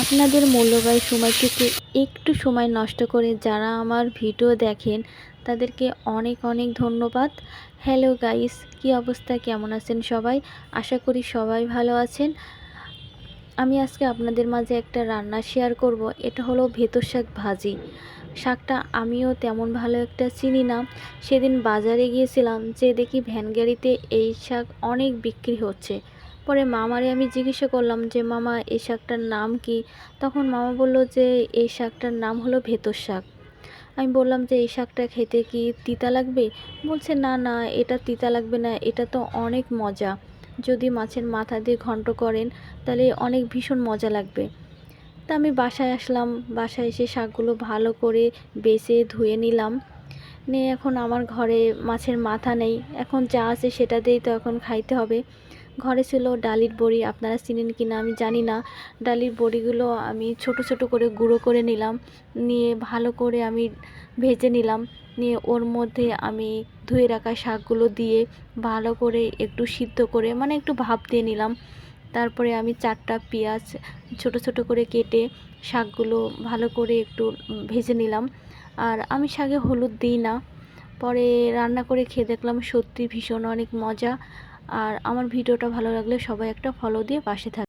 আপনাদের মূল্যবান সময়টুকু একটু সময় নষ্ট করে যারা আমার ভিডিও দেখেন, তাদেরকে অনেক অনেক ধন্যবাদ। হ্যালো গাইস কি অবস্থা? কেমন আছেন সবাই? আশা করি সবাই ভালো আছেন। আমি আজকে আপনাদের মাঝে একটা রান্না শেয়ার করব। এটা হলো ভেতর শাক ভাজি। শাকটা আমিও তেমন ভালো একটা চিনি না। সেদিন বাজারে গিয়েছিলাম যে দেখি ভ্যান গাড়িতে এই শাক অনেক বিক্রি হচ্ছে। পরে মামারে আমি জিজ্ঞাসা করলাম যে, মামা, এই শাকটার নাম কি? তখন মামা বলল যে, এই শাকটার নাম হলো ভেতর শাক। আমি বললাম যে, এই শাকটা খেতে কি তিতা লাগবে? বলছে, না না, এটা তিতা লাগবে না, এটা তো অনেক মজা। যদি মাছের মাথা দিয়ে ঘন্ট করেন, তাহলে অনেক ভীষণ মজা লাগবে। তা আমি বাসায় আসলাম, বাসায় এসে শাকগুলো ভালো করে বেছে ধুয়ে নিলাম। নিয়ে এখন আমার ঘরে মাছের মাথা নেই, এখন যা আছে সেটা দিয়েই তো এখন খাইতে হবে। ঘরে ছিল ডালির বড়ি, আপনারা চিনেন কি না আমি জানি না। ডালির বড়িগুলো আমি ছোট ছোট করে গুঁড়ো করে নিলাম, নিয়ে ভালো করে আমি ভেজে নিলাম, নিয়ে ওর মধ্যে আমি ধুয়ে রাখা শাকগুলো দিয়ে ভালো করে একটু সিদ্ধ করে মানে একটু ভাপ দিয়ে নিলাম। তারপরে আমি চারটা পেঁয়াজ ছোট ছোট করে কেটে শাকগুলো ভালো করে একটু ভেজে নিলাম। আর আমি শাকে হলুদ দিই না, পরে রান্না করে খেয়ে দেখলাম সত্যি ভীষণ অনেক মজা। আর আমার ভিডিওটা ভালো লাগলে সবাই একটা ফলো দিয়ে পাশে থাক